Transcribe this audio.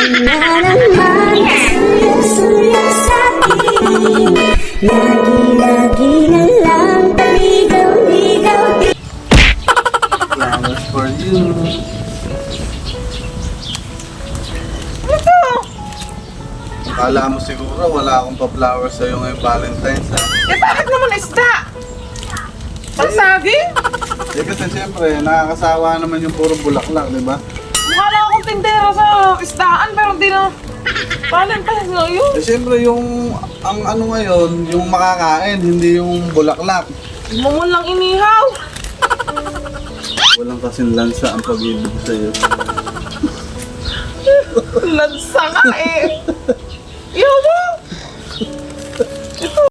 na naman Suya-suya sa akin Lagi-lagi na lang Paligaw-ligaw Flowers for you Ito mo siguro wala akong pa-flowers sa'yo ngayong Valentine's ha? Eh bakit naman isda? Ang saging? Eh kasi siyempre nakakasawa naman yung puro bulaklak, di ba? Mukha lang akong tindera sa Valentine's ngayon. Eh siyempre yung, ang ano ngayon, yung makakain, hindi yung bulaklak. Man lang inihaw. Walang kasing lansa ang pag-ibig sa'yo. Lansa ka eh.